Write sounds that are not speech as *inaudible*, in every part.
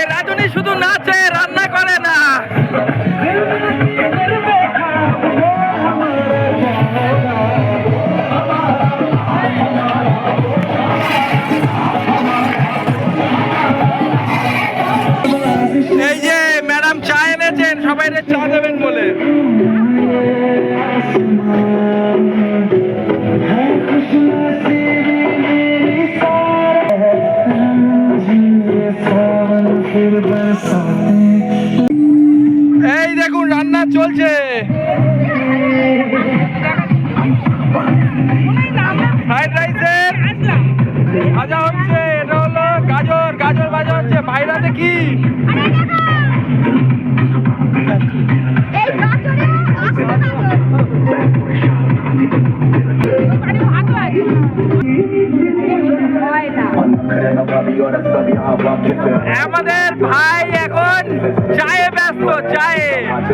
এই রাজনী শুধু নাচে, রান্না করে না। এই যে ম্যাডাম চা এনেছেন, সবাই চা দেবেন বলে। চলছে। ফ্রাইড রাইসের ভাজা হচ্ছে এটা হলো গাজর গাজর ভাজা হচ্ছে। বাইরাতে কি হয় না আমাদের ভাই এখন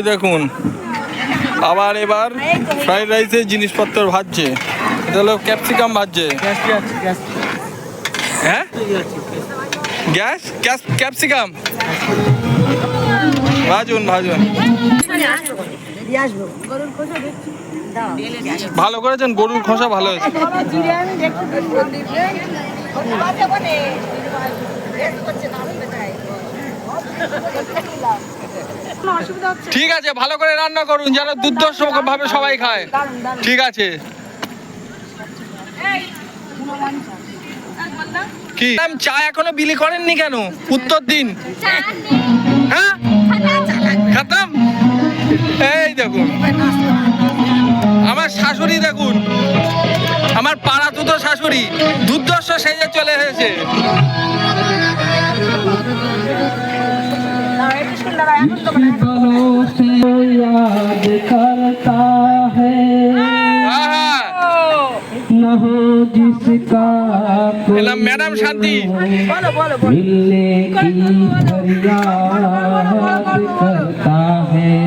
এই দেখুন। আবার এবার ফ্রাইড রাইসের জিনিসপত্র ভাজছে। এটা হলো ক্যাপসিকাম ভাজছে। হ্যাঁ? গ্যাস? Gas capsicum? ভাজুন ভাজুন। ভালো করেছেন? গরুর খোসা ভালো হয়েছে। *laughs* *laughs* ঠিক আছে ভালো করে রান্না করুন যেন দুর্দর্শ ভাবে সবাই খায়। ঠিক আছে। কি? চা এখনও বিলি করেননি কেন? উত্তর দিন। হ্যাঁ? খাতাম? এই দেখুন। আমার শাশুড়ি দেখুন। আমার পাড়া দুটো শাশুড়ি। দুর্দর্শ সেজে চলে এসেছে। बलों याद करता है न हो जिसका मैडम शांति। मिलने की फरियाद है।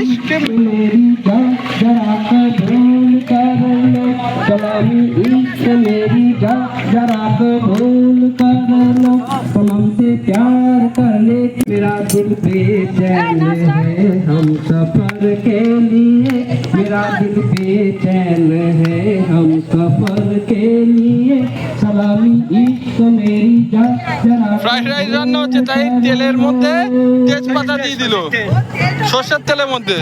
इश्क मेरी जरा करो लो सलामी इश्क मेरी जा जरा कबूल कर लो सनम से प्यार कर ले मेरा दिल बेचैन है हम सफर के लिए मेरा दिल बेचैन है हम सफर के लिए सलामी इश्क मेरी जा जरा ফ্রাইড রাইস রান্না হচ্ছে তাই তেলের মধ্যে তেজপাতা দিয়ে দিল সর্ষের তেলের মধ্যে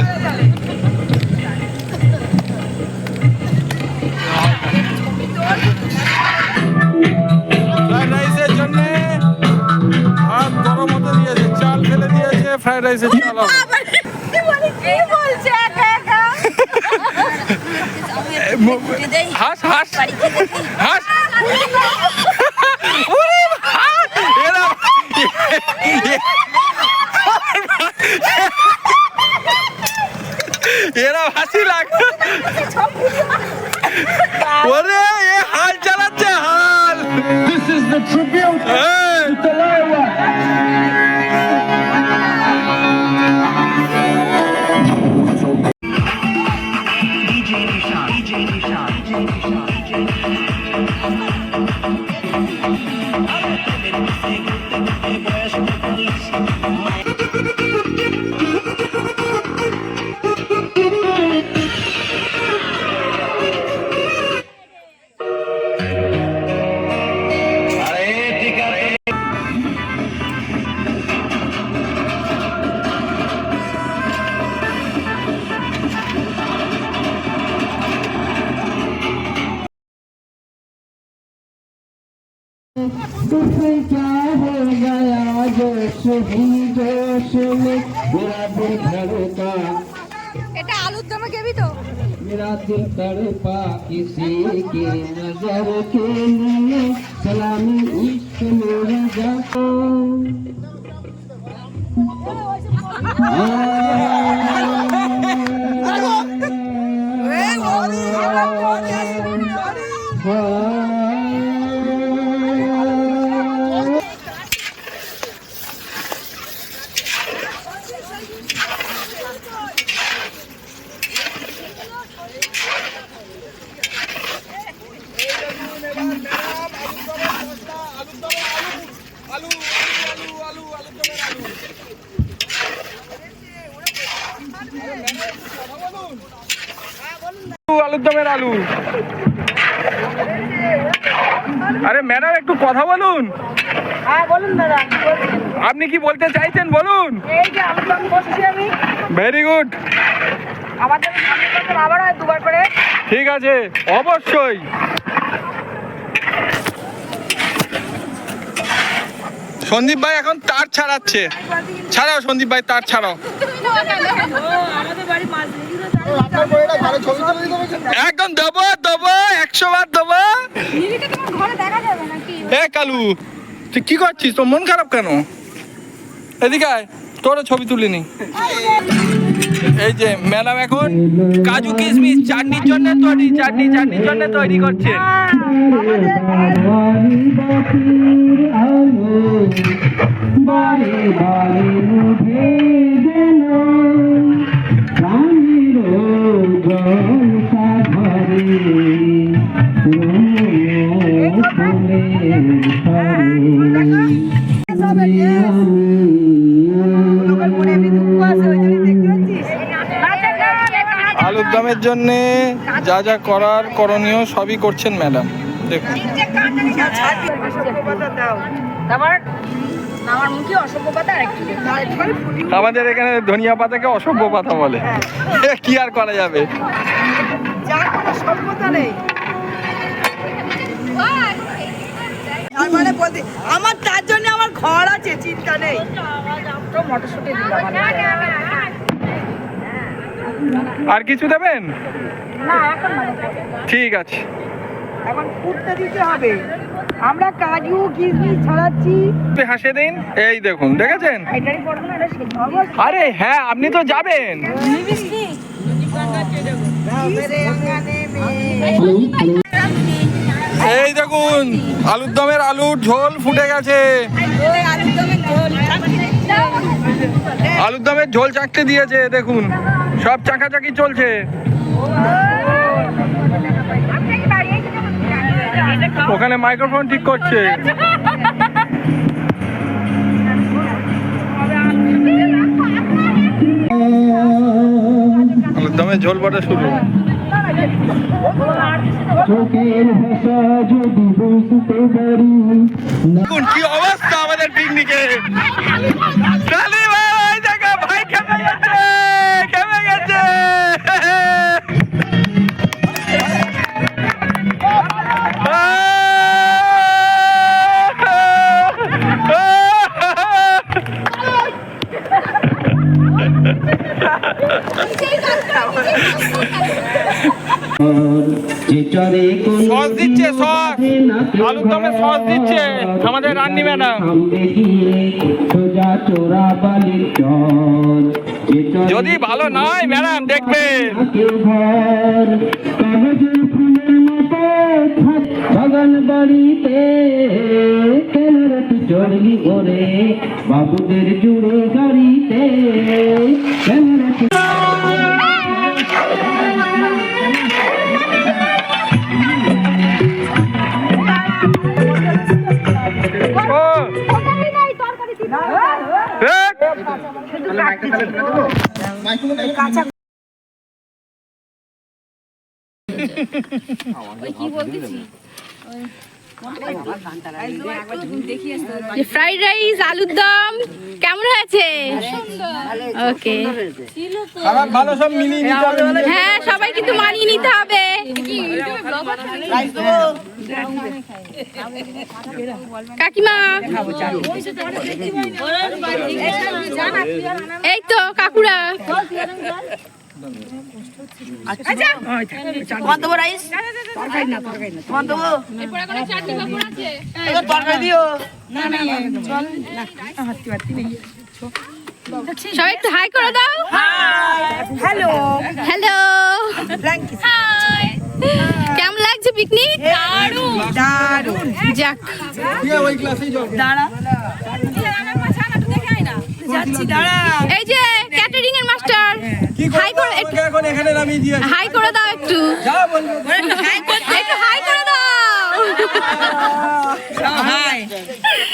ফ্রাইড রাইসের চাল হাস হাস। হাস। এরা এরা হাসি লাগ ওরে এ হাল চালাচ্ছে হাল। This is the tribute এই, तुझे क्या हो गया जोश ही जोश में मेरा दिल धड़का এটা আলুর দমে খেবি তো मेरा दिल तड़पा किसी की नजर के लिए सलामी इश्क मेरा जाता আলু। আরে ম্যাডাম একটু কথা বলুন। হ্যাঁ বলুন দাদা আপনি কি বলতে চাইছেন বলুন? এই যে আমি তো বসেছি আমি। ভেরি গুড আমাদের সামনে বছর আবার দুবার করে। ঠিক আছে অবশ্যই। সন্দীপ ভাই এখন তার ছাড়াচ্ছে। ছাড়াও সন্দীপ ভাই তার ছাড়াও। একদম দেবো দেবো একশো বার দেবো। নিরিকে তোমার ঘরে দেখা যাবে নাকি? এ কালু তুই কি করছিস? তোর মন খারাপ কেন? এদিকে আয় তোরও ছবি তুলিনি। এই যে ম্যাডাম এখন কাজু কিশমিশ চাটনির জন্য তৈরি চাটনি চাটনির জন্য তৈরি করছে। বাড়ি বাড়ি আলুর দমের জন্য যা যা করার করণীয় সবই করছেন ম্যাডাম। দেখুন। আমাদের এখানে ধনিয়া পাতাকে অসভ্য পাতা বলে। *laughs* কি আর করা যাবে? যার কোনো সভ্যতা নেই। তার মানে আমার তার জন্য আমার ঘর আছে চিন্তা নেই। মটরশুটি দিলাম। আর কিছু দেবেন? না এখন না। ঠিক আছে। এখন ফুটতে দিতে হবে। আমরা কাজু কিশমিশ ছড়াচ্ছি। হাসে দিন। এই দেখুন দেখেছেন? আরে হ্যাঁ আপনি তো যাবেন। এই দেখুন আলুর দমের আলুর ঝোল ফুটে গেছে। আলুর দমের ঝোল চাকতে দিয়েছে দেখুন। সব চাকাচাকি চলছে ওখানে মাইক্রোফোন ঠিক করছে দমের ঝোল বাটা শুরু কি অবস্থা আমাদের পিকনিকে সস দিচ্ছে, সস। আলুর দমে সস দিচ্ছে। আমাদের রান্নি ম্যাডাম। যদি ভালো নয় ম্যাডাম, দেখবেন। বাগান বাড়িতে ওরে বাবুদের জুড়ে ফ্রাইড রাইস আলুর দম কেমন হয়েছে? ওকে। ভালো সব মিলিয়ে নিতে হবে। হ্যাঁ সবাই কিন্তু মানিয়ে নিতে হবে। কাকিমা এই তো কাকুরা। তোমার দেবো রাইস? তোমার দেবো এবার তরকারি দিও। সবাই একটু হাই করে দাও। Hello. Hello. Thank you hi. কেমন লাগছে পিকনিক? যাক। দাঁড়া। যাচ্ছি দাঁড়া এই যে ক্যাটারিং এর মাস্টার কি হাই করে করব এখন এখানে নামিয়ে দিয়েছে হাই করে দাও একটু। যা বলব। একটু হাই করে দাও। *laughs* হাই